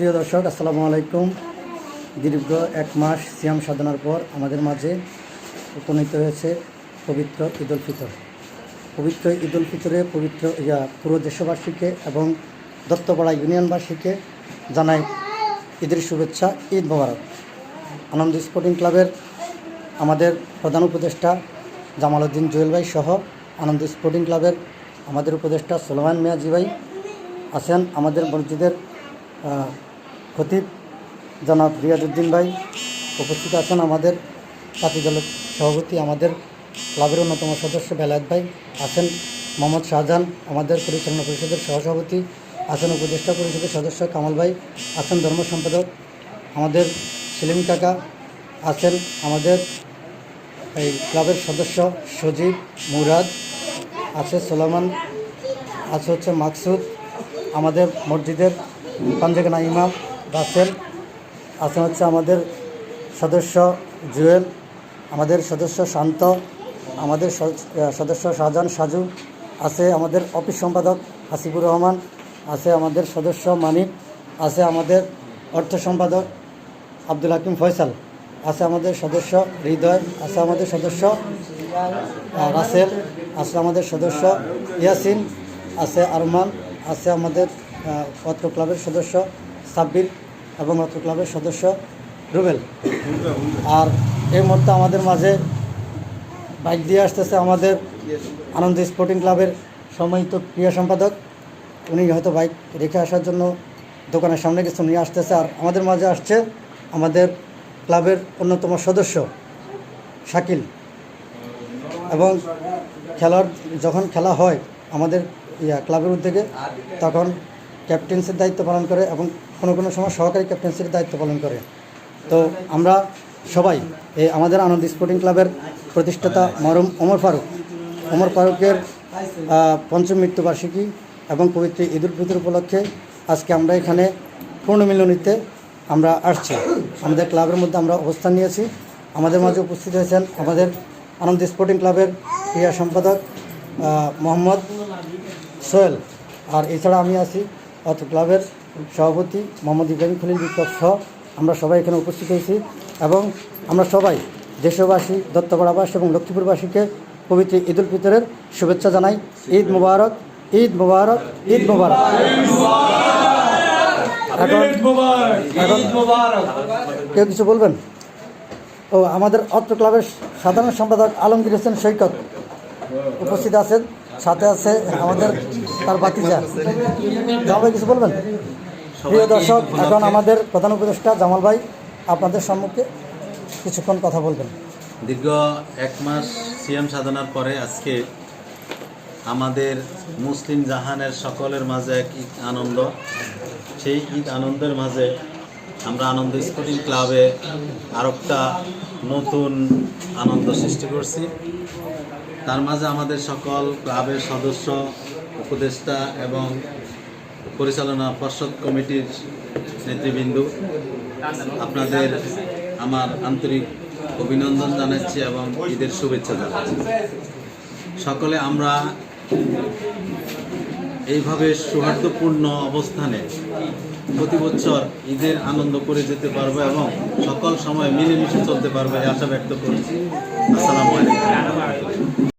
প্রিয় দর্শক, আসসালামু আলাইকুম। দীর্ঘ এক মাস সিয়াম সাধনার পর আমাদের মাঝে উপনীত হয়েছে পবিত্র ঈদ উল ফিতর। পবিত্র ঈদ উল ফিতরে পবিত্র, ইয়া, পুরো দেশবাসীকে এবং দত্তপাড়া ইউনিয়নবাসীকে জানাই ঈদের শুভেচ্ছা, ঈদ মোবারক। আনন্দ স্পোর্টিং ক্লাবের আমাদের প্রধান উপদেষ্টা জামাল উদ্দিন জুয়েল ভাই সহ আনন্দ স্পোর্টিং ক্লাবের আমাদের উপদেষ্টা সোলমান মিয়াজি ভাই আছেন আমাদের মসজিদের খতিব জনাব রিয়াজুদ্দিন ভাই উপস্থিত আছেন আমাদের পাতি দলের সভাপতি, আমাদের ক্লাবের অন্যতম সদস্য বেলায়েত ভাই আছেন, মোহাম্মদ শাহজাহান আমাদের পরিচালনা পরিষদের সহসভাপতি আছেন, উপদেষ্টা পরিষদের সদস্য কামাল ভাই আছেন, ধর্ম সম্পাদক আমাদের সেলিম কাকা আছেন, আমাদের এই ক্লাবের সদস্য সজীব মুরাদ আছে, সোলামান আছে হচ্ছে মাকসুদ, আমাদের মসজিদের পাঞ্জাগানা ইমাম রাসেল, আছে হচ্ছে আমাদের সদস্য জুয়েল, আমাদের সদস্য শান্ত, আমাদের সদস্য শাহজাহান সাজু, আছে আমাদের অফিস সম্পাদক হাসিবুর রহমান, আছে আমাদের সদস্য মানিক, আছে আমাদের অর্থ সম্পাদক আব্দুল হাকিম ফয়সাল, আছে আমাদের সদস্য হৃদয়, আছে আমাদের সদস্য রাসেল, আছে আমাদের সদস্য ইয়াসিন, আছে আরমান, আছে আমাদের অত্র ক্লাবের সদস্য সাব্বির এবং অত্র ক্লাবের সদস্য রুবেল। আর এই মুহূর্তে আমাদের মাঝে বাইক দিয়ে আসতেছে আমাদের আনন্দ স্পোর্টিং ক্লাবের সম্মানিত ক্রিয়া সম্পাদক। উনি হয়তো বাইক রেখে আসার জন্য দোকানের সামনে কিছু নিয়ে আসতেছে। আর আমাদের মাঝে আসছে আমাদের ক্লাবের অন্যতম সদস্য শাকিল। এবং খেলার যখন খেলা হয় আমাদের ইয়া ক্লাবের উদ্যোগে, তখন ক্যাপ্টেন্সির দায়িত্ব পালন করে এবং কোনো কোনো সময় সহকারী ক্যাপ্টেন্সির দায়িত্ব পালন করে। তো আমরা সবাই এই আমাদের আনন্দ স্পোর্টিং ক্লাবের প্রতিষ্ঠাতা মরম ওমর ফারুক। ওমর ফারুকের পঞ্চম মৃত্যুবার্ষিকী এবং পবিত্র ঈদ উল ফিতর উপলক্ষে আজকে আমরা এখানে পূর্ণমিলনীতে আমরা আসছি। আমাদের ক্লাবের মধ্যে আমরা অবস্থান নিয়েছি। আমাদের মাঝে উপস্থিত হয়েছেন আমাদের আনন্দ স্পোর্টিং ক্লাবের ক্রীড়া সম্পাদক মোহাম্মদ সোহেল। আর এছাড়া আমি আছি অত ক্লাবের সভাপতি মোহাম্মদ ইব্রাহিম খলিল বিপ্লব সহ আমরা সবাই এখানে উপস্থিত হয়েছি এবং আমরা সবাই দেশবাসী দত্তপাড়াবাসী এবং লক্ষ্মীপুরবাসীকে পবিত্র ঈদ উল ফিতরের শুভেচ্ছা জানাই। ঈদ মুবারক ঈদ মুবারক ঈদ মুবারক। এখন কেউ কিছু বলবেন? ও আমাদের অত্র ক্লাবের সাধারণ সম্পাদক আলমগীর হোসেন সৈকত উপস্থিত আছেন। সাথে আছে আমাদের তার বাতিজা জামাল ভাই কিছু বলবেন? প্রিয় দর্শক এখন আমাদের প্রধান উপদেষ্টা জামাল ভাই আপনাদের সম্মুখে কিছুক্ষণ কথা বলবেন। দীর্ঘ এক মাস সিএম সাধনার পরে আজকে আমাদের মুসলিম জাহানের সকলের মাঝে এক ঈদ আনন্দ। সেই ঈদ আনন্দের মাঝে আমরা আনন্দ স্পোর্টিং ক্লাবে আরেকটা নতুন আনন্দ সৃষ্টি করছি। তার মাঝে আমাদের সকল ক্লাবের সদস্য, উপদেষ্টা এবং পরিচালনা পর্ষদ কমিটির নেতৃবৃন্দ, আপনাদের আমার আন্তরিক অভিনন্দন জানাচ্ছি এবং ঈদের শুভেচ্ছা জানাচ্ছি। সকলে আমরা এইভাবে সৌহার্দ্যপূর্ণ অবস্থানে প্রতি বছর ঈদের আনন্দ করে যেতে পারব এবং সকল সময় মিলেমিশে চলতে পারব এই আশা ব্যক্ত করছি। আসসালামু আলাইকুম।